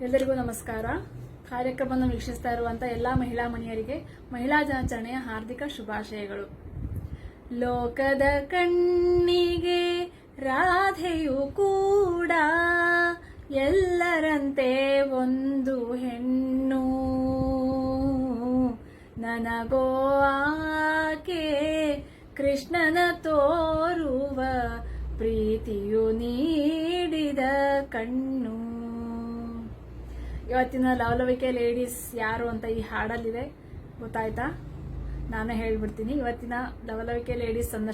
ಎಲ್ಲರಿಗೂ ನಮಸ್ಕಾರ. ಕಾರ್ಯಕ್ರಮವನ್ನು ವೀಕ್ಷಿಸ್ತಾ ಇರುವಂಥ ಎಲ್ಲಾ ಮಹಿಳಾ ಮಣಿಯರಿಗೆ ಮಹಿಳಾ ದಿನಾಚರಣೆಯ ಹಾರ್ದಿಕ ಶುಭಾಶಯಗಳು. ಲೋಕದ ಕಣ್ಣಿಗೆ ರಾಧೆಯು ಕೂಡ ಎಲ್ಲರಂತೆ ಒಂದು ಹೆಣ್ಣು. ನನಗೋ ಆಕೆ ಕೃಷ್ಣನ ತೋರುವ ಪ್ರೀತಿಯು ನೀಡಿದ ಕಣ್ಣು. ಇವತ್ತಿನ ಲವಲವಿಕೆ ಲೇಡೀಸ್ ಯಾರು ಅಂತ ಈ ಹಾಡಲ್ಲಿದೆ, ಗೊತ್ತಾಯ್ತಾ? ನಾನೇ ಹೇಳ್ಬಿಡ್ತೀನಿ. ಇವತ್ತಿನ ಲವಲವಿಕೆ ಲೇಡೀಸ್ ನನ್ನ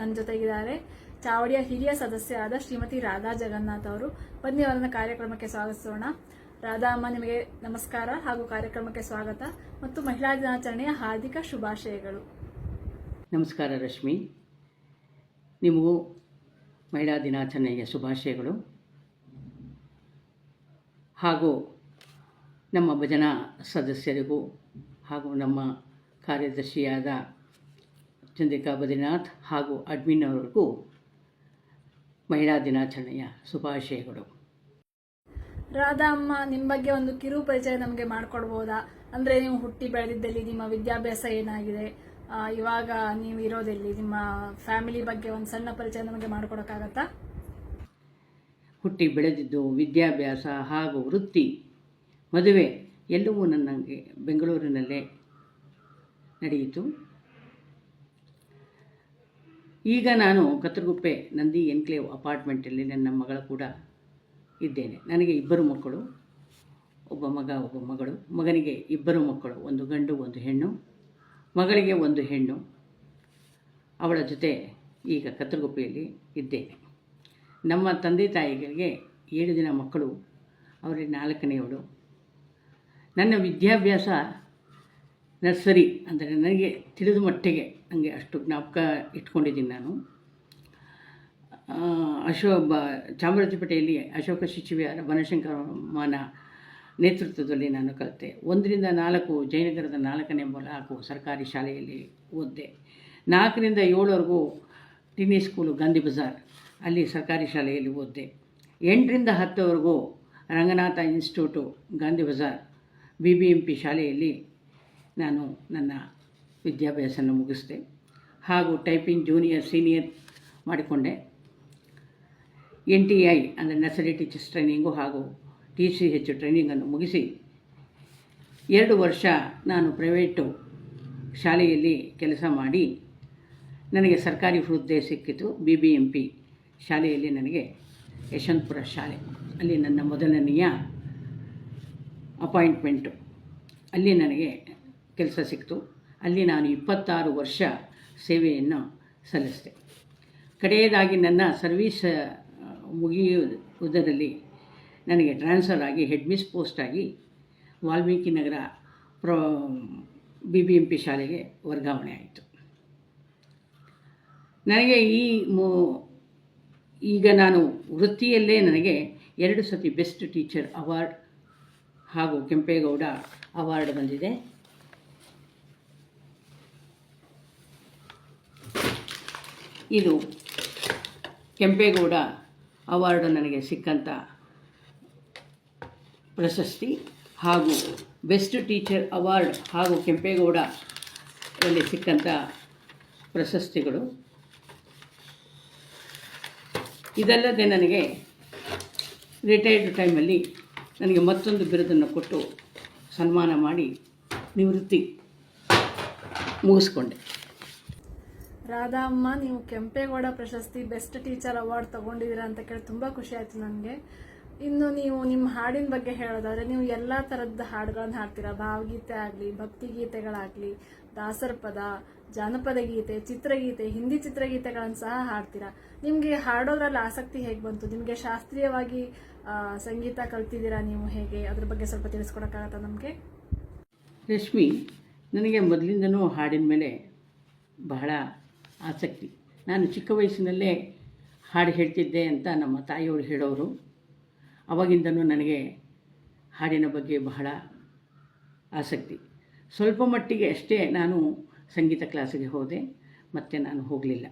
ನನ್ನ ಜೊತೆಗಿದ್ದಾರೆ ಚಾವಡಿಯ ಹಿರಿಯ ಸದಸ್ಯರಾದ ಶ್ರೀಮತಿ ರಾಧಾ ಜಗನ್ನಾಥ್ ಅವರು. ಬನ್ನಿ ಅವರನ್ನ ಕಾರ್ಯಕ್ರಮಕ್ಕೆ ಸ್ವಾಗತಿಸೋಣ. ರಾಧಾ ಅಮ್ಮ, ನಿಮಗೆ ನಮಸ್ಕಾರ ಹಾಗೂ ಕಾರ್ಯಕ್ರಮಕ್ಕೆ ಸ್ವಾಗತ ಮತ್ತು ಮಹಿಳಾ ದಿನಾಚರಣೆಯ ಹಾರ್ದಿಕ ಶುಭಾಶಯಗಳು. ನಮಸ್ಕಾರ ರಶ್ಮಿ. ನಿಮಗೂ ಮಹಿಳಾ ದಿನಾಚರಣೆಯ ಶುಭಾಶಯಗಳು. ಹಾಗೂ ನಮ್ಮ ಭಜನಾ ಸದಸ್ಯರಿಗೂ ಹಾಗೂ ನಮ್ಮ ಕಾರ್ಯದರ್ಶಿಯಾದ ಚಂದ್ರಿಕಾ ಬದ್ರಿನಾಥ್ ಹಾಗೂ ಅಡ್ಮಿನ್ ಅವರಿಗೂ ಮಹಿಳಾ ದಿನಾಚರಣೆಯ ಶುಭಾಶಯಗಳು. ರಾಧಾ ಅಮ್ಮ ನಿಮ್ಮ ಬಗ್ಗೆ ಒಂದು ಕಿರು ಪರಿಚಯ ನಮಗೆ ಮಾಡ್ಕೊಡ್ಬೋದಾ? ಅಂದ್ರೆ ನೀವು ಹುಟ್ಟಿ ಬೆಳೆದಿದ್ದಲ್ಲಿ ನಿಮ್ಮ ವಿದ್ಯಾಭ್ಯಾಸ ಏನಾಗಿದೆ? ಇವಾಗ ನೀವು ಇರೋದೆಲ್ಲಿ? ನಿಮ್ಮ ಫ್ಯಾಮಿಲಿ ಬಗ್ಗೆ ಒಂದು ಸಣ್ಣ ಪರಿಚಯ ನಮಗೆ ಮಾಡಿಕೊಡೋಕ್ಕಾಗತ್ತಾ? ಹುಟ್ಟಿ ಬೆಳೆದಿದ್ದು ವಿದ್ಯಾಭ್ಯಾಸ ಹಾಗೂ ವೃತ್ತಿ ಮದುವೆ ಎಲ್ಲವೂ ನನಗೆ ಬೆಂಗಳೂರಿನಲ್ಲೇ ನಡೆಯಿತು. ಈಗ ನಾನು ಕತ್ತರಗುಪ್ಪೆ ನಂದಿ ಎನ್ಕ್ಲೇವ್ ಅಪಾರ್ಟ್ಮೆಂಟಲ್ಲಿ ನನ್ನ ಮಗಳು ಕೂಡ ಇದ್ದೇನೆ. ನನಗೆ ಇಬ್ಬರು ಮಕ್ಕಳು, ಒಬ್ಬ ಮಗ, ಒಬ್ಬ ಮಗಳು. ಮಗನಿಗೆ ಇಬ್ಬರು ಮಕ್ಕಳು, ಒಂದು ಗಂಡು, ಒಂದು ಹೆಣ್ಣು. ಮಗಳಿಗೆ ಒಂದು ಹೆಣ್ಣು. ಅವಳ ಜೊತೆ ಈಗ ಕತ್ತರಗುಪ್ಪೆಯಲ್ಲಿ ಇದ್ದೇನೆ. ನಮ್ಮ ತಂದೆ ತಾಯಿಗಳಿಗೆ ಏಳು ದಿನ ಮಕ್ಕಳು ಅವರಿಗೆ ನಾಲ್ಕನೆಯವಳು. ನನ್ನ ವಿದ್ಯಾಭ್ಯಾಸ ನರ್ಸರಿ ಅಂದರೆ ನನಗೆ ತಿಳಿದ ಮಟ್ಟಿಗೆ ನನಗೆ ಅಷ್ಟು ಜ್ಞಾಪಕ ಇಟ್ಕೊಂಡಿದ್ದೀನಿ ನಾನು. ಅಶೋ ಬ ಚಾಮರಾಜಪೇಟೆಯಲ್ಲಿ ಅಶೋಕ ಶಿಶುವಿಹಾರ ಬನಶಂಕರ ಮಾನ ನೇತೃತ್ವದಲ್ಲಿ ನಾನು ಕಲಿತೆ. ಒಂದರಿಂದ ನಾಲ್ಕು ಜಯನಗರದ ನಾಲ್ಕನೇ ನಾಲ್ಕು ಸರ್ಕಾರಿ ಶಾಲೆಯಲ್ಲಿ ಓದಿದೆ. ನಾಲ್ಕರಿಂದ ಏಳವರೆಗೂ ಟಿನಿ ಸ್ಕೂಲು ಗಾಂಧಿ ಬಜಾರ್ ಅಲ್ಲಿ ಸರ್ಕಾರಿ ಶಾಲೆಯಲ್ಲಿ ಓದಿದೆ. ಎಂಟರಿಂದ ಹತ್ತವರೆಗೂ Ranganatha institute Gandhi Bazaar B B M P ಶಾಲೆಯಲ್ಲಿ ನಾನು ನನ್ನ ವಿದ್ಯಾಭ್ಯಾಸನ ಮುಗಿಸಿದೆ ಹಾಗೂ ಟೈಪಿಂಗ್ ಜೂನಿಯರ್, ಸೀನಿಯರ್ ಮಾಡಿಕೊಂಡೆ. ಎನ್ ಟಿ ಐ ಅಂದರೆ ನರ್ಸರಿ ಟೀಚರ್ಸ್ ಟ್ರೈನಿಂಗು ಹಾಗೂ ಟಿ ಸಿ ಹೆಚ್ ಟ್ರೈನಿಂಗನ್ನು ಮುಗಿಸಿ ಎರಡು ವರ್ಷ ನಾನು ಪ್ರೈವೇಟು ಶಾಲೆಯಲ್ಲಿ ಕೆಲಸ ಮಾಡಿ ನನಗೆ ಸರ್ಕಾರಿ ಹುದ್ದೆ ಸಿಕ್ಕಿತು. ಬಿ ಬಿ ಎಂ ಪಿ ಶಾಲೆಯಲ್ಲಿ ನನಗೆ ಯಶವಂತಪುರ ಶಾಲೆ, ಅಲ್ಲಿ ನನ್ನ ಮೊದಲನೆಯ ಅಪಾಯಿಂಟ್ಮೆಂಟು. ಅಲ್ಲಿ ನನಗೆ ಕೆಲಸ ಸಿಕ್ತು. ಅಲ್ಲಿ ನಾನು ಇಪ್ಪತ್ತಾರು ವರ್ಷ ಸೇವೆಯನ್ನು ಸಲ್ಲಿಸಿದೆ. ಕಡೆಯದಾಗಿ ನನ್ನ ಸರ್ವೀಸ್ ಮುಗಿಯುವುದರಲ್ಲಿ ನನಗೆ ಟ್ರಾನ್ಸ್ಫರ್ ಆಗಿ ಹೆಡ್ ಮಿಸ್ ಪೋಸ್ಟ್ ಆಗಿ ವಾಲ್ಮೀಕಿ ನಗರ ಪ್ರೊ ಬಿ ಬಿ ಎಂ ಪಿ ಶಾಲೆಗೆ ವರ್ಗಾವಣೆ ಆಯಿತು. ನನಗೆ ಈ ಮೂ, ಈಗ ನಾನು ವೃತ್ತಿಯಲ್ಲೇ ನನಗೆ ಎರಡು ಸತಿ ಬೆಸ್ಟ್ ಟೀಚರ್ ಅವಾರ್ಡ್ ಹಾಗೂ ಕೆಂಪೇಗೌಡ ಅವಾರ್ಡ್ ಬಂದಿದೆ ಇದು ಕೆಂಪೇಗೌಡ ಅವಾರ್ಡ್ ನನಗೆ ಸಿಕ್ಕಂಥ ಪ್ರಶಸ್ತಿ ಹಾಗೂ ಬೆಸ್ಟ್ ಟೀಚರ್ ಅವಾರ್ಡ್ ಹಾಗೂ ಕೆಂಪೇಗೌಡ ಅಲ್ಲಿ ಸಿಕ್ಕಂಥ ಪ್ರಶಸ್ತಿಗಳು. ಇದಲ್ಲದೆ ನನಗೆ ರಿಟೈರ್ಡ್ ಟೈಮಲ್ಲಿ ನನಗೆ ಮತ್ತೊಂದು ಬಿರುದನ್ನು ಕೊಟ್ಟು ಸನ್ಮಾನ ಮಾಡಿ ನಿವೃತ್ತಿ ಮುಗಿಸ್ಕೊಂಡೆ. ರಾಧಾ ಅಮ್ಮ, ನೀವು ಕೆಂಪೇಗೌಡ ಪ್ರಶಸ್ತಿ ಬೆಸ್ಟ್ ಟೀಚರ್ ಅವಾರ್ಡ್ ತಗೊಂಡಿದ್ದೀರಾ ಅಂತ ಕೇಳಿ ತುಂಬ ಖುಷಿ ಆಯ್ತು ನನಗೆ. ಇನ್ನು ನೀವು ನಿಮ್ಮ ಹಾಡಿನ ಬಗ್ಗೆ ಹೇಳೋದಾದ್ರೆ ನೀವು ಎಲ್ಲ ಥರದ ಹಾಡುಗಳನ್ನು ಹಾಡ್ತೀರಾ? ಭಾವಗೀತೆ ಆಗಲಿ ಭಕ್ತಿ ಗೀತೆಗಳಾಗಲಿ ದಾಸರ ಪದ ಜಾನಪದ ಗೀತೆ, ಚಿತ್ರಗೀತೆ, ಹಿಂದಿ ಚಿತ್ರಗೀತೆಗಳನ್ನು ಸಹ ಹಾಡ್ತೀರಾ? ನಿಮಗೆ ಹಾಡೋದ್ರಲ್ಲಿ ಆಸಕ್ತಿ ಹೇಗೆ ಬಂತು? ನಿಮಗೆ ಶಾಸ್ತ್ರೀಯವಾಗಿ ಸಂಗೀತ ಕಲ್ತಿದ್ದೀರಾ ನೀವು ಹೇಗೆ? ಅದ್ರ ಬಗ್ಗೆ ಸ್ವಲ್ಪ ತಿಳಿಸ್ಕೊಡೋಕ್ಕಾಗತ್ತಾ ನಮಗೆ? ರಶ್ಮಿ ನನಗೆ ಮೊದಲಿಂದನೂ ಹಾಡಿನ ಮೇಲೆ ಬಹಳ ಆಸಕ್ತಿ. ನಾನು ಚಿಕ್ಕ ವಯಸ್ಸಿನಲ್ಲೇ ಹಾಡು ಹೇಳ್ತಿದ್ದೆ ಅಂತ ನಮ್ಮ ತಾಯಿಯವರು ಹೇಳೋರು. ಅವಾಗಿಂದನೂ ನನಗೆ ಹಾಡಿನ ಬಗ್ಗೆ ಬಹಳ ಆಸಕ್ತಿ. ಸ್ವಲ್ಪ ಮಟ್ಟಿಗೆ ಅಷ್ಟೇ ನಾನು ಸಂಗೀತ ಕ್ಲಾಸಿಗೆ ಹೋದೆ, ಮತ್ತು ನಾನು ಹೋಗಲಿಲ್ಲ.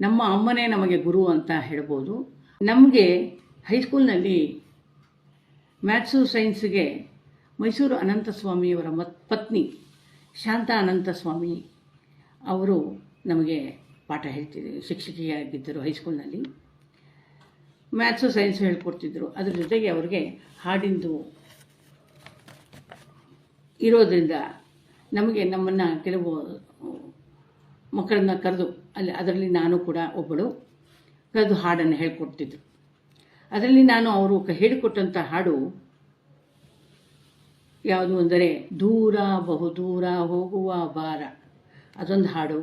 ನಮ್ಮ ಅಮ್ಮನೇ ನಮಗೆ ಗುರು ಅಂತ ಹೇಳ್ಬೋದು. ನಮಗೆ ಹೈಸ್ಕೂಲ್ನಲ್ಲಿ ಮ್ಯಾಥ್ಸು ಸೈನ್ಸ್ಗೆ ಮೈಸೂರು ಅನಂತಸ್ವಾಮಿಯವರ ಮತ್, ಪತ್ನಿ ಶಾಂತ ಅನಂತಸ್ವಾಮಿ ಅವರು ನಮಗೆ ಪಾಠ ಹೇಳ್ತಿದ್ರು ಶಿಕ್ಷಕಿಯಾಗಿದ್ದರು ಹೈಸ್ಕೂಲ್ನಲ್ಲಿ. Maths science ಹೇಳ್ಕೊಡ್ತಿದ್ರು. ಅದ್ರ ಜೊತೆಗೆ ಅವ್ರಿಗೆ ಹಾಡಿಂದು ಇರೋದ್ರಿಂದ ನಮಗೆ ನಮ್ಮನ್ನು ಕೆಲವು ಮಕ್ಕಳನ್ನ ಕರೆದು ಅಲ್ಲಿ ಅದರಲ್ಲಿ ನಾನು ಕೂಡ ಒಬ್ಬಳು ಕರೆದು ಹಾಡನ್ನು ಹೇಳ್ಕೊಡ್ತಿದ್ರು. ಅದರಲ್ಲಿ ನಾನು ಅವರು ಹೇಳಿಕೊಟ್ಟಂಥ ಹಾಡು ಯಾವುದು ಅಂದರೆ, ದೂರ ಬಹುದೂರ ಹೋಗುವ ಬಾರ ಅದೊಂದು ಹಾಡು.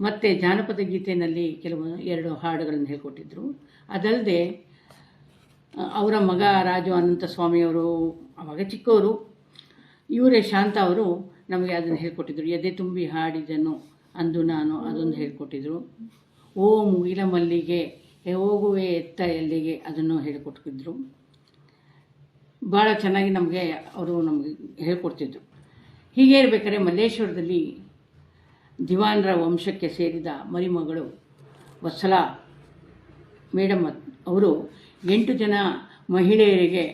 ಮತ್ತು ಜಾನಪದ ಗೀತೆಯಲ್ಲಿ ಕೆಲವು ಎರಡು ಹಾಡುಗಳನ್ನು ಹೇಳಿಕೊಟ್ಟಿದ್ರು. ಅದಲ್ಲದೆ ಅವರ ಮಗ ರಾಜು ಅನಂತ ಸ್ವಾಮಿಯವರು ಅವಾಗ ಚಿಕ್ಕವರು, ಇವರೇ ಶಾಂತ ಅವರು ನಮಗೆ ಅದನ್ನು ಹೇಳ್ಕೊಟ್ಟಿದ್ರು. ಎದೆ ತುಂಬಿ ಹಾಡಿದನು ಅಂದು ನಾನು ಅದೊಂದು ಹೇಳಿಕೊಟ್ಟಿದ್ರು. ಓ ಮುಗಿಲ ಮಲ್ಲಿಗೆ ಹೋಗುವೆ ಎತ್ತ ಎಲ್ಲಿಗೆ ಅದನ್ನು ಹೇಳಿಕೊಟ್ಟಿದ್ರು ಭಾಳ ಚೆನ್ನಾಗಿ ನಮಗೆ ಅವರು ನಮಗೆ ಹೇಳ್ಕೊಡ್ತಿದ್ರು. ಹೀಗೆ ಇರಬೇಕಾದ್ರೆ ಮಲ್ಲೇಶ್ವರದಲ್ಲಿ ದಿವಾನ್ರ ವಂಶಕ್ಕೆ ಸೇರಿದ ಮರಿಮಗಳು ವತ್ಸಲ ಮೇಡಮ್ ಅವರು ಎಂಟು ಜನ ಮಹಿಳೆಯರಿಗೆ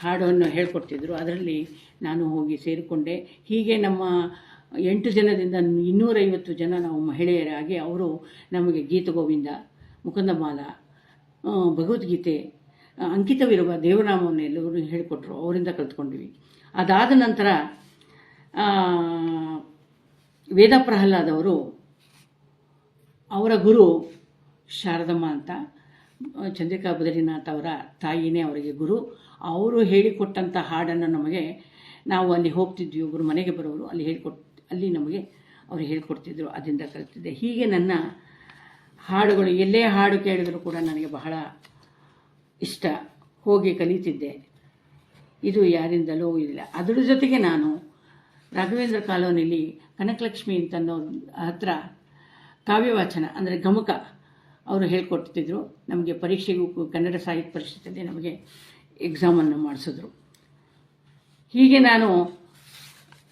ಹಾಡನ್ನು ಹೇಳ್ಕೊಡ್ತಿದ್ರು. ಅದರಲ್ಲಿ ನಾನು ಹೋಗಿ ಸೇರಿಕೊಂಡೆ. ಹೀಗೆ ನಮ್ಮ ಎಂಟು ಜನದಿಂದ ಇನ್ನೂರೈವತ್ತು ಜನ ನಾವು ಮಹಿಳೆಯರಾಗಿ ಅವರು ನಮಗೆ ಗೀತಗೋವಿಂದ ಮುಕುಂದಮಾಲ ಭಗವದ್ಗೀತೆ ಅಂಕಿತವಿರುವ ದೇವನಾಮವನ್ನು ಎಲ್ಲರೂ ಹೇಳಿಕೊಟ್ರು, ಅವರಿಂದ ಕಲ್ತ್ಕೊಂಡ್ವಿ. ಅದಾದ ನಂತರ ವೇದ ಪ್ರಹ್ಲಾದವರು ಅವರ ಗುರು ಶಾರದಮ್ಮ ಅಂತ, ಚಂದ್ರಿಕಾ ಬದರಿನಾಥ್ ಅವರ ತಾಯಿನೇ ಅವರಿಗೆ ಗುರು. ಅವರು ಹೇಳಿಕೊಟ್ಟಂಥ ಹಾಡನ್ನು ನಮಗೆ, ನಾವು ಅಲ್ಲಿ ಹೋಗ್ತಿದ್ವಿ ಒಬ್ಬರು ಮನೆಗೆ ಬರೋರು, ಅಲ್ಲಿ ಹೇಳಿಕೊಟ್, ಅಲ್ಲಿ ನಮಗೆ ಅವರು ಹೇಳಿಕೊಡ್ತಿದ್ರು, ಅದರಿಂದ ಕಲಿತಿದ್ದೆ. ಹೀಗೆ ನನ್ನ ಹಾಡುಗಳು, ಎಲ್ಲೇ ಹಾಡು ಕೇಳಿದರೂ ಕೂಡ ನನಗೆ ಬಹಳ ಇಷ್ಟ. ಹೋಗಿ ಕಲಿತಿದ್ದೆ. ಇದು ಯಾರಿಂದಲೂ ಇಲ್ಲ. ಅದರ ಜೊತೆಗೆ ನಾನು ರಾಘವೇಂದ್ರ ಕಾಲೋನಿಲಿ ಕನಕಲಕ್ಷ್ಮಿ ಅಂತ ಅನ್ನೋ ಹತ್ರ ಕಾವ್ಯವಾಚನ, ಅಂದರೆ ಗಮಕ ಅವರು ಹೇಳ್ಕೊಡ್ತಿದ್ರು. ನಮಗೆ ಪರೀಕ್ಷೆಗೂ ಕನ್ನಡ ಸಾಹಿತ್ಯ ಪರಿಷತ್ತಲ್ಲಿ ನಮಗೆ ಎಕ್ಸಾಮನ್ನು ಮಾಡಿಸಿದ್ರು. ಹೀಗೆ ನಾನು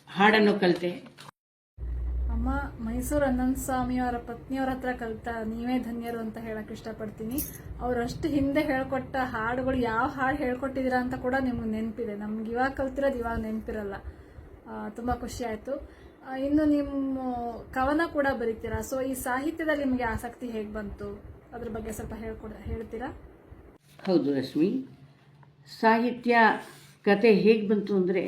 ಹಾಡನ್ನು ಕಲಿತೆ. ಅಮ್ಮ, ಮೈಸೂರು ಸ್ವಾಮಿ ಅವರ ಪತ್ನಿಯವರ ಹತ್ರ ಕಲಿತ ನೀವೇ ಧನ್ಯರು ಅಂತ ಹೇಳಕ್ ಇಷ್ಟಪಡ್ತೀನಿ. ಅವರಷ್ಟು ಹಿಂದೆ ಹೇಳ್ಕೊಟ್ಟ ಹಾಡುಗಳು ಯಾವ ಹಾಡು ಹೇಳ್ಕೊಟ್ಟಿದ್ದೀರಾ ಅಂತ ಕೂಡ ನಿಮ್ಗೆ ನೆನಪಿದೆ. ನಮ್ಗೆ ಇವಾಗ ಕಲ್ತಿರೋದು ಇವಾಗ ನೆನಪಿರಲ್ಲ. ತುಂಬ ಖುಷಿ ಆಯಿತು. ಇನ್ನು ನಿಮ್ಮ ಕವನ ಕೂಡ ಬರೀತೀರಾ? ಸೊ ಈ ಸಾಹಿತ್ಯದಲ್ಲಿ ನಿಮಗೆ ಆಸಕ್ತಿ ಹೇಗೆ ಬಂತು? ಅದ್ರ ಬಗ್ಗೆ ಸ್ವಲ್ಪ ಹೇಳ್ಕೊಡ, ಹೇಳ್ತೀರಾ? ಹೌದು, ರಶ್ಮಿ. ಸಾಹಿತ್ಯ ಕತೆ ಹೇಗೆ ಬಂತು ಅಂದರೆ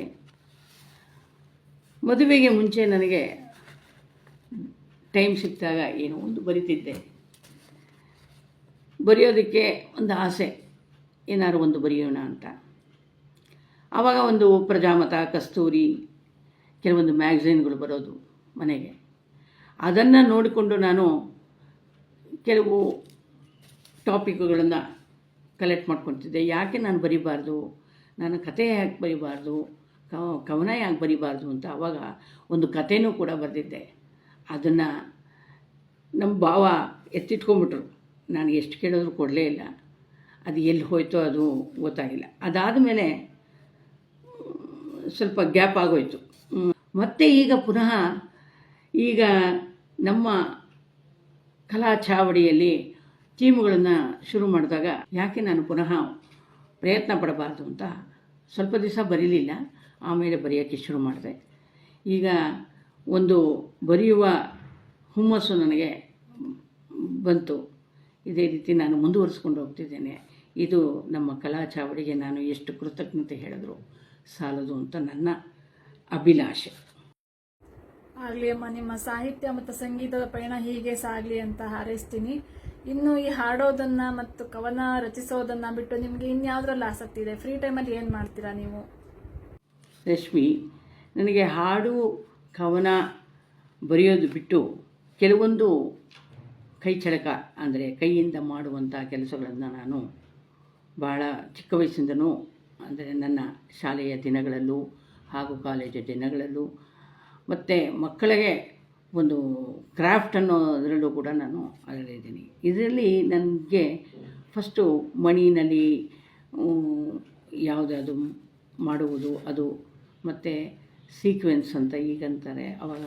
ಮದುವೆಗೆ ಮುಂಚೆ ನನಗೆ ಟೈಮ್ ಸಿಕ್ಕಿದಾಗ ಏನೋ ಒಂದು ಬರಿತಿದ್ದೆ. ಬರೆಯೋದಕ್ಕೆ ಒಂದು ಆಸೆ, ಏನಾದ್ರು ಒಂದು ಬರೆಯೋಣ ಅಂತ. ಆವಾಗ ಒಂದು ಪ್ರಜಾಮತ, ಕಸ್ತೂರಿ, ಕೆಲವೊಂದು ಮ್ಯಾಗ್ಝಿನ್ಗಳು ಬರೋದು ಮನೆಗೆ. ಅದನ್ನು ನೋಡಿಕೊಂಡು ನಾನು ಕೆಲವು ಟಾಪಿಕ್ಗಳನ್ನು ಕಲೆಕ್ಟ್ ಮಾಡ್ಕೊತಿದ್ದೆ. ಯಾಕೆ ನಾನು ಬರಿಬಾರ್ದು? ನಾನು ಕತೆ ಯಾಕೆ ಬರಿಬಾರ್ದು? ಕವನ ಯಾಕೆ ಬರಿಬಾರ್ದು ಅಂತ ಆವಾಗ ಒಂದು ಕಥೆನೂ ಕೂಡ ಬರೆದಿದ್ದೆ. ಅದನ್ನು ನಮ್ಮ ಭಾವ ಎತ್ತಿಟ್ಕೊಂಡ್ಬಿಟ್ರು. ನಾನು ಎಷ್ಟು ಕೇಳಿದ್ರು ಕೊಡಲೇ ಇಲ್ಲ. ಅದು ಎಲ್ಲಿ ಹೋಯ್ತೋ ಅದು ಗೊತ್ತಾಗಿಲ್ಲ. ಅದಾದ ಮೇಲೆ ಸ್ವಲ್ಪ ಗ್ಯಾಪ್ ಆಗೋಯ್ತು. ಮತ್ತೆ ಈಗ ಪುನಃ ಈಗ ನಮ್ಮ ಕಲಾ ಚಾವಡಿಯಲ್ಲಿ ಟೀಮ್ಗಳನ್ನು ಶುರು ಮಾಡಿದಾಗ ಯಾಕೆ ನಾನು ಪುನಃ ಪ್ರಯತ್ನ ಪಡಬಾರ್ದು ಅಂತ ಸ್ವಲ್ಪ ದಿವಸ ಬರೀಲಿಲ್ಲ. ಆಮೇಲೆ ಬರೆಯೋಕ್ಕೆ ಶುರು ಮಾಡಿದೆ. ಈಗ ಒಂದು ಬರೆಯುವ ಹುಮ್ಮಸ್ಸು ನನಗೆ ಬಂತು. ಇದೇ ರೀತಿ ನಾನು ಮುಂದುವರಿಸ್ಕೊಂಡು ಹೋಗ್ತಿದ್ದೇನೆ. ಇದು ನಮ್ಮ ಕಲಾ ಚಾವಡಿಗೆ ನಾನು ಎಷ್ಟು ಕೃತಜ್ಞತೆ ಹೇಳಿದ್ರು. ಸಾಲದು ಅಂತ ನನ್ನ ಅಭಿಲಾಷೆ. ಆಗಲಿ ಅಮ್ಮ ನಿಮ್ಮ ಸಾಹಿತ್ಯ ಮತ್ತು ಸಂಗೀತದ ಪಯಣ ಹೀಗೆ ಸಾಗಲಿ ಅಂತ ಹಾರೈಸ್ತೀನಿ. ಇನ್ನು ಈ ಹಾಡೋದನ್ನ ಮತ್ತು ಕವನ ರಚಿಸೋದನ್ನ ಬಿಟ್ಟು ನಿಮಗೆ ಇನ್ಯಾವುದ್ರಲ್ಲಿ ಆಸಕ್ತಿ ಇದೆ? ಫ್ರೀ ಟೈಮಲ್ಲಿ ಏನು ಮಾಡ್ತೀರಾ ನೀವು? ರಶ್ಮಿ ನನಗೆ ಹಾಡು ಕವನ ಬರೆಯೋದು ಬಿಟ್ಟು ಕೆಲವೊಂದು ಕೈ ಚಳಕ ಅಂದರೆ ಕೈಯಿಂದ ಮಾಡುವಂಥ ಕೆಲಸಗಳನ್ನು ನಾನು ಭಾಳ ಚಿಕ್ಕ ವಯಸ್ಸಿಂದನೂ ಅಂದರೆ ನನ್ನ ಶಾಲೆಯ ದಿನಗಳಲ್ಲೂ ಹಾಗೂ ಕಾಲೇಜು ದಿನಗಳಲ್ಲೂ ಮತ್ತು ಮಕ್ಕಳಿಗೆ ಒಂದು ಕ್ರಾಫ್ಟ್ ಅನ್ನೋದರಲ್ಲೂ ಕೂಡ ನಾನು ಅದರಲ್ಲಿದ್ದೀನಿ ಇದರಲ್ಲಿ ನನಗೆ ಫಸ್ಟು ಮಣಿನಲ್ಲಿ ಯಾವುದಾದ್ರು ಮಾಡುವುದು ಅದು ಮತ್ತು ಸೀಕ್ವೆನ್ಸ್ ಅಂತ ಈಗಂತಾರೆ, ಅವಾಗ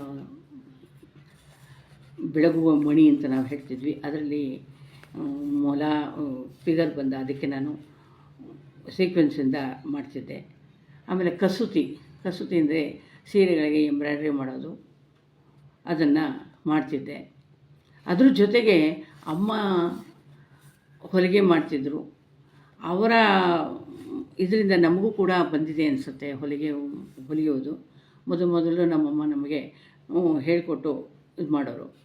ಬೆಳಗುವ ಮಣಿ ಅಂತ ನಾವು ಹೇಳ್ತಿದ್ವಿ. ಅದರಲ್ಲಿ ಮೊಲ ಫಿಗರ್ ಬಂದ ಅದಕ್ಕೆ ನಾನು ಸೀಕ್ವೆನ್ಸಿಂದ ಮಾಡ್ತಿದ್ದೆ. ಆಮೇಲೆ ಕಸೂತಿ ಕಸೂತಿ ಅಂದರೆ ಸೀರೆಗಳಿಗೆ ಎಂಬ್ರಾಯ್ಡ್ರಿ ಮಾಡೋದು, ಅದನ್ನು ಮಾಡ್ತಿದ್ದೆ. ಅದ್ರ ಜೊತೆಗೆ ಅಮ್ಮ ಹೊಲಿಗೆ ಮಾಡ್ತಿದ್ದರು ಅವರ, ಇದರಿಂದ ನಮಗೂ ಕೂಡ ಬಂದಿದೆ ಅನಿಸುತ್ತೆ, ಹೊಲಿಗೆ, ಹೊಲಿಯೋದು. ಮೊದಲು ಮೊದಲು ನಮ್ಮಮ್ಮ ನಮಗೆ ಹೇಳಿಕೊಟ್ಟು ಇದು ಮಾಡೋರು.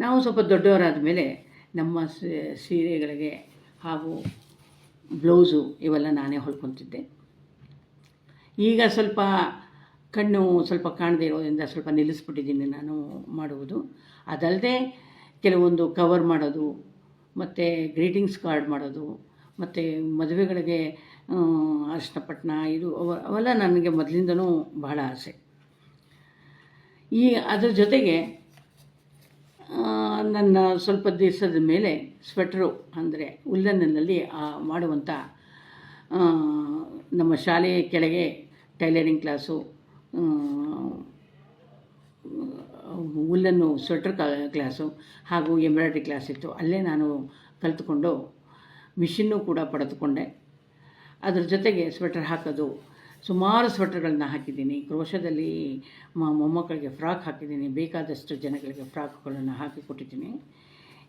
ನಾವು ಸ್ವಲ್ಪ ದೊಡ್ಡವರಾದ ಮೇಲೆ ನಮ್ಮ ಸೀರೆಗಳಿಗೆ ಹಾಗೂ ಬ್ಲೌಸು ಇವೆಲ್ಲ ನಾನೇ ಹೊಲ್ಕೊತಿದ್ದೆ. ಈಗ ಸ್ವಲ್ಪ ಕಣ್ಣು ಸ್ವಲ್ಪ ಕಾಣದೇ ಇರೋದ್ರಿಂದ ಸ್ವಲ್ಪ ನಿಲ್ಲಿಸ್ಬಿಟ್ಟಿದ್ದೀನಿ ನಾನು ಮಾಡುವುದು. ಅದಲ್ಲದೆ ಕೆಲವೊಂದು ಕವರ್ ಮಾಡೋದು, ಮತ್ತು ಗ್ರೀಟಿಂಗ್ಸ್ ಕಾರ್ಡ್ ಮಾಡೋದು, ಮತ್ತು ಮದುವೆಗಳಿಗೆ ಅರಿಶಿನ ಪಟ್ಟಣ ಇದು ಅವ- ಅವೆಲ್ಲ ನನಗೆ ಮೊದಲಿಂದನೂ ಬಹಳ ಆಸೆ. ಈ ಅದರ ಜೊತೆಗೆ ನನ್ನ ಸ್ವಲ್ಪ ದಿವಸದ ಮೇಲೆ ಸ್ವೆಟ್ರು ಅಂದರೆ ಉಲ್ಲನ್ನಲ್ಲಿ ಮಾಡುವಂಥ ನಮ್ಮ ಶಾಲೆಯ ಕೆಳಗೆ ಟೈಲರಿಂಗ್ ಕ್ಲಾಸು ಉಲ್ಲನ್ನು ಸ್ವೆಟ್ರ್ ಕ್ಲಾಸು ಹಾಗೂ ಎಂಬ್ರಾಯ್ಡ್ರಿ ಕ್ಲಾಸ್ ಇತ್ತು. ಅಲ್ಲೇ ನಾನು ಕಲಿತುಕೊಂಡು ಮಿಷಿನ್ನು ಕೂಡ ಪಡೆದುಕೊಂಡೆ. ಅದರ ಜೊತೆಗೆ ಸ್ವೆಟರ್ ಹಾಕೋದು ಸುಮಾರು ಸ್ವೆಟರ್ಗಳನ್ನ ಹಾಕಿದ್ದೀನಿ. ಕ್ರೋಶದಲ್ಲಿ ಮೊಮ್ಮಕ್ಕಳಿಗೆ ಫ್ರಾಕ್ ಹಾಕಿದ್ದೀನಿ. ಬೇಕಾದಷ್ಟು ಜನಗಳಿಗೆ ಫ್ರಾಕ್ಗಳನ್ನು ಹಾಕಿ ಕೊಟ್ಟಿದ್ದೀನಿ.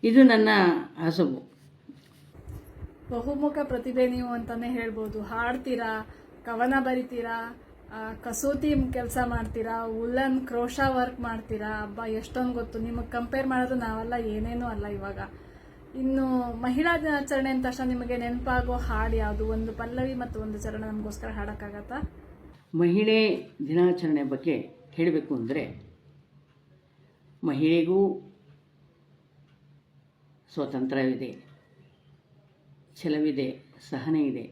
ಇದು ನನ್ನ ಹಸಬು ಬಹುಮುಖ ಪ್ರತಿಭೆ ನೀವು ಅಂತಲೇ ಹೇಳ್ಬೋದು. ಹಾಡ್ತೀರಾ? ಕವನ ಬರಿತೀರಾ? ಕಸೂತಿ ಕೆಲಸ ಮಾಡ್ತೀರಾ? ಉಲ್ಲನ್ ಕ್ರೋಶ ವರ್ಕ್ ಮಾಡ್ತೀರಾ? ಹಬ್ಬ ಎಷ್ಟೊಂದು ಗೊತ್ತು. ನಿಮಗೆ ಕಂಪೇರ್ ಮಾಡೋದು ನಾವೆಲ್ಲ, ಏನೇನೂ ಅಲ್ಲ ಇವಾಗ. ಇನ್ನು ಮಹಿಳಾ ದಿನಾಚರಣೆ ಅಂತ ತಕ್ಷಣ ನಿಮಗೆ ನೆನಪಾಗೋ ಹಾಡು ಯಾವುದು? ಒಂದು ಪಲ್ಲವಿ ಮತ್ತು ಒಂದು ಚರಣ ನಮಗೋಸ್ಕರ ಹಾಡೋಕ್ಕಾಗತ್ತಾ? ಮಹಿಳೆ ದಿನಾಚರಣೆ ಬಗ್ಗೆ ಹೇಳಬೇಕು ಅಂದರೆ ಮಹಿಳೆಗೂ ಸ್ವಾತಂತ್ರ್ಯವಿದೆ, ಛಲವಿದೆ ಸಹನೆ ಇದೆ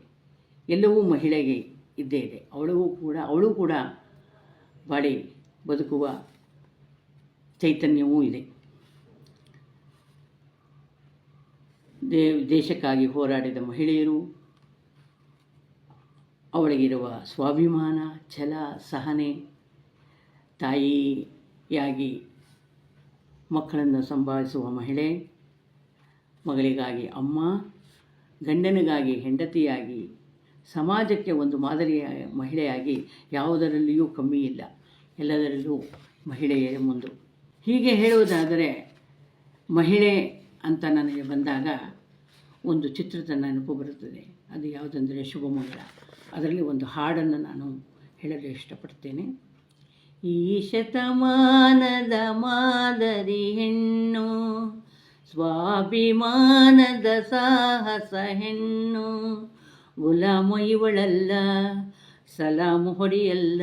ಎಲ್ಲವೂ ಮಹಿಳೆಗೆ ಇದ್ದೇ ಇದೆ. ಅವಳಿಗೂ ಕೂಡ, ಅವಳು ಕೂಡ ಬಾಡಿ ಬದುಕುವ ಚೈತನ್ಯವೂ ಇದೆ. ದೇ ದೇಶಕ್ಕಾಗಿ ಹೋರಾಡಿದ ಮಹಿಳೆಯರು, ಅವಳಿಗಿರುವ ಸ್ವಾಭಿಮಾನ, ಛಲ, ಸಹನೆ, ತಾಯಿಯಾಗಿ ಮಕ್ಕಳನ್ನು ಸಂಭಾಳಿಸುವ ಮಹಿಳೆ, ಮಗಳಿಗಾಗಿ ಅಮ್ಮ, ಗಂಡನಿಗಾಗಿ ಹೆಂಡತಿಯಾಗಿ, ಸಮಾಜಕ್ಕೆ ಒಂದು ಮಾದರಿಯ ಮಹಿಳೆಯಾಗಿ ಯಾವುದರಲ್ಲಿಯೂ ಕಮ್ಮಿ ಇಲ್ಲ. ಎಲ್ಲದರಲ್ಲೂ ಮಹಿಳೆಯೇ ಮುಂದು. ಹೀಗೆ ಹೇಳುವುದಾದರೆ ಮಹಿಳೆ ಅಂತ ನನಗೆ ಬಂದಾಗ ಒಂದು ಚಿತ್ರದ ನೆನಪು ಬರುತ್ತದೆ. ಅದು ಯಾವುದಂದರೆ ಶುಭಮಂಗಳ. ಅದರಲ್ಲಿ ಒಂದು ಹಾಡನ್ನು ನಾನು ಹೇಳಲು ಇಷ್ಟಪಡ್ತೇನೆ. ಈ ಶತಮಾನದ ಮಾದರಿ ಹೆಣ್ಣು, ಸ್ವಾಭಿಮಾನದ ಸಾಹಸ ಹೆಣ್ಣು ಗುಲಾಮ ಇವಳಲ್ಲ ಸಲಾಮು ಹೊಡೆಯಲ್ಲ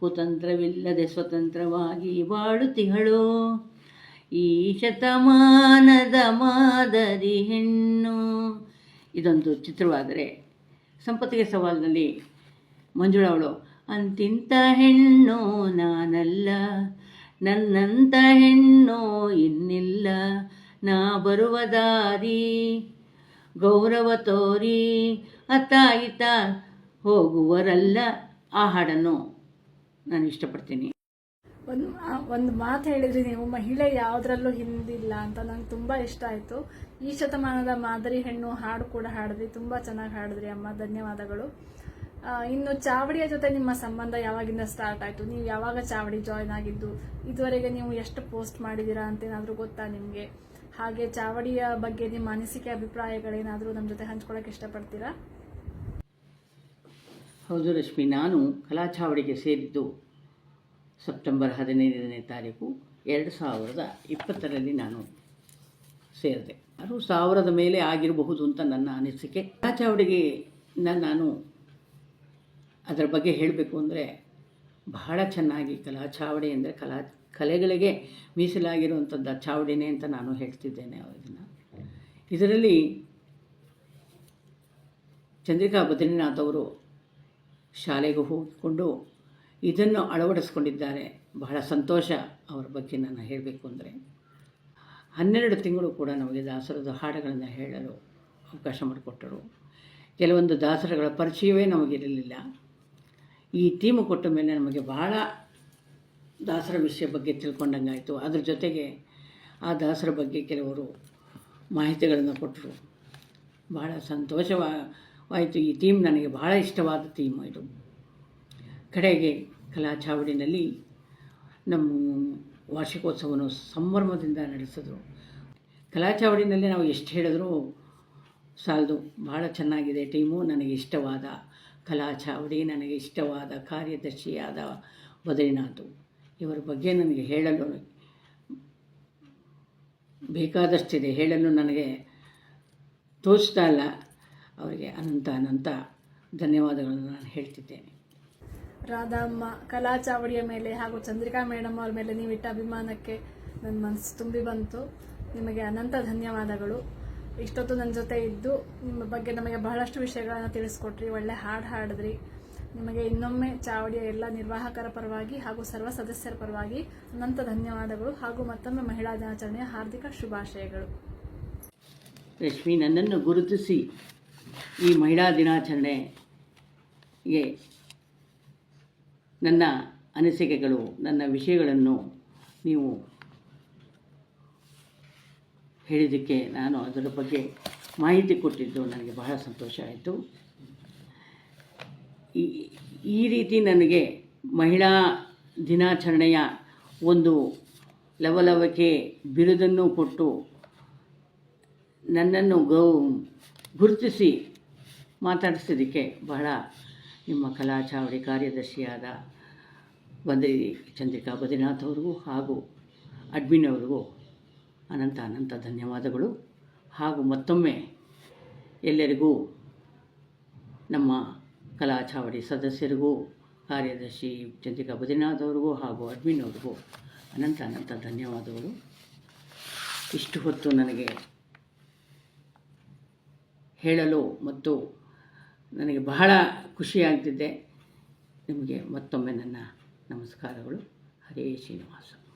ಕುತಂತ್ರವಿಲ್ಲದೆ ಸ್ವತಂತ್ರವಾಗಿ ಬಾಳುತ್ತಿಹಳು. ಈ ಶತಮಾನದ ಮಾದರಿ ಹೆಣ್ಣು. ಇದೊಂದು ಚಿತ್ರವಾದರೆ ಸಂಪತ್ತಿಗೆ ಸವಾಲಿನಲ್ಲಿ ಮಂಜುಳಾ ಅವಳು, ಅಂತಿಂತ ಹೆಣ್ಣು ನಾನಲ್ಲ, ನನ್ನಂತ ಹೆಣ್ಣು ಇನ್ನಿಲ್ಲ, ನಾ ಬರುವ ದಾರಿ ಗೌರವ ತೋರಿ, ಅತ್ತ ಇತ್ತ ಹೋಗುವರಲ್ಲ. ಆ ಹಾಡನ್ನು ನಾನು ಇಷ್ಟಪಡ್ತೀನಿ. ಒಂದು ಒಂದು ಮಾತು ಹೇಳಿದ್ರಿ ನೀವು, ಮಹಿಳೆ ಯಾವುದರಲ್ಲೂ ಹಿಂದಿಲ್ಲ ಅಂತ ನಂಗೆ ತುಂಬ ಇಷ್ಟ ಆಯ್ತು. ಈ ಶತಮಾನದ ಮಾದರಿ ಹೆಣ್ಣು ಹಾಡು ಕೂಡ ಹಾಡಿದ್ರಿ, ತುಂಬ ಚೆನ್ನಾಗಿ ಹಾಡಿದ್ರಿ ಅಮ್ಮ, ಧನ್ಯವಾದಗಳು. ಇನ್ನು ಚಾವಡಿಯ ಜೊತೆ ನಿಮ್ಮ ಸಂಬಂಧ ಯಾವಾಗಿಂದ ಸ್ಟಾರ್ಟ್ ಆಯ್ತು? ನೀವು ಯಾವಾಗ ಚಾವಡಿ ಜಾಯ್ನ್ ಆಗಿದ್ದು? ಇದುವರೆಗೆ ನೀವು ಎಷ್ಟು ಪೋಸ್ಟ್ ಮಾಡಿದ್ದೀರಾ ಅಂತ ಏನಾದರೂ ಗೊತ್ತಾ ನಿಮಗೆ? ಹಾಗೆ ಚಾವಡಿಯ ಬಗ್ಗೆ ನಿಮ್ಮ ಅನಿಸಿಕೆ, ಅಭಿಪ್ರಾಯಗಳೇನಾದರೂ ನಮ್ಮ ಜೊತೆ ಹಂಚ್ಕೊಳಕ್ಕೆ ಇಷ್ಟಪಡ್ತೀರಾ? ಹೌದು ರಶ್ಮಿ ನಾನು ಕಲಾ ಚಾವಡಿಗೆ ಸೇರಿದ್ದು ಸೆಪ್ಟೆಂಬರ್ ಹದಿನೈದನೇ ತಾರೀಕು ಎರಡು ಸಾವಿರದ ಇಪ್ಪತ್ತರಲ್ಲಿ ನಾನು ಸೇರಿದೆ. ಅದು ಸಾವಿರದ ಮೇಲೆ ಆಗಿರಬಹುದು ಅಂತ ನನ್ನ ಅನಿಸಿಕೆ. ಚಾಚಾವಡಿಗೆ ನಾನು ಅದರ ಬಗ್ಗೆ ಹೇಳಬೇಕು ಅಂದರೆ ಬಹಳ ಚೆನ್ನಾಗಿ ಕಲಾ, ಚಾವಡಿ ಅಂದರೆ ಕಲಾ, ಕಲೆಗಳಿಗೆ ಮೀಸಲಾಗಿರುವಂಥದ್ದು ಚಾವಡಿನೇ ಅಂತ ನಾನು ಹೇಳ್ತಿದ್ದೇನೆ ಇದನ್ನು ಇದರಲ್ಲಿ ಚಂದ್ರಿಕಾ ಬದ್ರಿನಾಥ್ ಅವರು ಶಾಲೆಗೆ ಹೋಗಿಕೊಂಡು ಇದನ್ನು ಅಳವಡಿಸ್ಕೊಂಡಿದ್ದಾರೆ. ಬಹಳ ಸಂತೋಷ ಅವರ ಬಗ್ಗೆ ನಾನು ಹೇಳಬೇಕು ಅಂದರೆ. ಹನ್ನೆರಡು ತಿಂಗಳು ಕೂಡ ನಮಗೆ ದಾಸರದ ಹಾಡುಗಳನ್ನು ಹೇಳಲು ಅವಕಾಶ ಮಾಡಿಕೊಟ್ಟರು. ಕೆಲವೊಂದು ದಾಸರಗಳ ಪರಿಚಯವೇ ನಮಗಿರಲಿಲ್ಲ. ಈ ಥೀಮು ಕೊಟ್ಟ ಮೇಲೆ ನಮಗೆ ಬಹಳ ದಾಸರ ವಿಷಯ ಬಗ್ಗೆ ತಿಳ್ಕೊಂಡಂಗಾಯಿತು. ಅದ್ರ ಜೊತೆಗೆ ಆ ದಾಸರ ಬಗ್ಗೆ ಕೆಲವರು ಮಾಹಿತಿಗಳನ್ನು ಕೊಟ್ಟರು. ಬಹಳ ಸಂತೋಷವಾಯಿತು. ಈ ಥೀಮ್ ನನಗೆ ಬಹಳ ಇಷ್ಟವಾದ ಥೀಮ್ ಇದು. ಕಡೆಗೆ ಕಲಾ ಚಾವಡಿನಲ್ಲಿ ನಮ್ಮ ವಾರ್ಷಿಕೋತ್ಸವವನ್ನು ಸಂಭ್ರಮದಿಂದ ನಡೆಸಿದ್ರು. ಕಲಾ ಚಾವಡಿನಲ್ಲಿ ನಾವು ಎಷ್ಟು ಹೇಳಿದ್ರೂ ಸಾಲದು ಭಾಳ ಚೆನ್ನಾಗಿದೆ ಟೀಮು, ನನಗೆ ಇಷ್ಟವಾದ ಕಲಾ ಚಾವಡಿ, ನನಗೆ ಇಷ್ಟವಾದ ಕಾರ್ಯದರ್ಶಿಯಾದ ಬದರಿನಾಥು. ಇವರ ಬಗ್ಗೆ ನನಗೆ ಹೇಳಲು ಬೇಕಾದಷ್ಟಿದೆ. ಹೇಳಲು ನನಗೆ ತೋರಿಸ್ತಾ ಇಲ್ಲ. ಅವರಿಗೆ ಅನಂತ ಅನಂತ ಧನ್ಯವಾದಗಳನ್ನು ನಾನು ಹೇಳ್ತಿದ್ದೇನೆ. ರಾಧಮ್ಮ, ಕಲಾ ಚಾವಡಿಯ ಮೇಲೆ ಹಾಗೂ ಚಂದ್ರಿಕಾ ಮೇಡಮ್ ಅವ್ರ ಮೇಲೆ ನೀವಿಟ್ಟ ಅಭಿಮಾನಕ್ಕೆ ನನ್ನ ಮನಸ್ಸು ತುಂಬಿ ಬಂತು. ನಿಮಗೆ ಅನಂತ ಧನ್ಯವಾದಗಳು. ಇಷ್ಟೊತ್ತು ನನ್ನ ಜೊತೆ ಇದ್ದು, ನಿಮ್ಮ ಬಗ್ಗೆ ನಮಗೆ ಬಹಳಷ್ಟು ವಿಷಯಗಳನ್ನು ತಿಳಿಸ್ಕೊಟ್ರಿ. ಒಳ್ಳೆ ಹಾಡು ಹಾಡಿದ್ರಿ. ನಿಮಗೆ ಇನ್ನೊಮ್ಮೆ ಚಾವಡಿಯ ಎಲ್ಲ ನಿರ್ವಾಹಕರ ಪರವಾಗಿ ಹಾಗೂ ಸರ್ವ ಸದಸ್ಯರ ಪರವಾಗಿ ಅನಂತ ಧನ್ಯವಾದಗಳು ಹಾಗೂ ಮತ್ತೊಮ್ಮೆ ಮಹಿಳಾ ದಿನಾಚರಣೆಯ ಹಾರ್ದಿಕ ಶುಭಾಶಯಗಳು. ರಶ್ಮಿ ನನ್ನನ್ನು ಗುರುತಿಸಿ ಈ ಮಹಿಳಾ ದಿನಾಚರಣೆಗೆ ನನ್ನ ಅನಿಸಿಕೆಗಳು, ನನ್ನ ವಿಷಯಗಳನ್ನು ನೀವು ಹೇಳಿದ್ದಕ್ಕೆ ನಾನು ಅದರ ಬಗ್ಗೆ ಮಾಹಿತಿ ಕೊಟ್ಟಿದ್ದು ನನಗೆ ಬಹಳ ಸಂತೋಷ ಆಯಿತು. ಈ ರೀತಿ ನನಗೆ ಮಹಿಳಾ ದಿನಾಚರಣೆಯ ಒಂದು ಲವಲವಿಕೆ ಬಿರುದನ್ನು ಕೊಟ್ಟು ನನ್ನನ್ನು ಗೌ, ಗುರುತಿಸಿ ಮಾತಾಡಿಸಿದ್ದಕ್ಕೆ ಬಹಳ ನಿಮ್ಮ ಕಲಾ ಚಾವಡಿ ಕಾರ್ಯದರ್ಶಿಯಾದ ಬಂದ್ರಿ ಚಂದ್ರಿಕಾ ಬದ್ರಿನಾಥ್ ಅವರಿಗೂ ಹಾಗೂ ಅಡ್ಮಿನ್ ಅವರಿಗೂ ಅನಂತ ಅನಂತ ಧನ್ಯವಾದಗಳು. ಹಾಗೂ ಮತ್ತೊಮ್ಮೆ ಎಲ್ಲರಿಗೂ, ನಮ್ಮ ಕಲಾಚಾವಡಿ ಸದಸ್ಯರಿಗೂ, ಕಾರ್ಯದರ್ಶಿ ಚಂದ್ರಿಕಾ ಬದ್ರಿನಾಥ್ ಅವರಿಗೂ ಹಾಗೂ ಅಡ್ಮಿನ್ ಅವರಿಗೂ ಅನಂತ ಅನಂತ ಧನ್ಯವಾದಗಳು. ಇಷ್ಟು ಹೊತ್ತು ನನಗೆ ಹೇಳಲು ಮತ್ತು ನನಗೆ ಬಹಳ ಖುಷಿಯಾಗ್ತಿದೆ ನಿಮಗೆ ಮತ್ತೊಮ್ಮೆ ನನ್ನ ನಮಸ್ಕಾರಗಳು. ಹರೇ ಶ್ರೀನಿವಾಸ.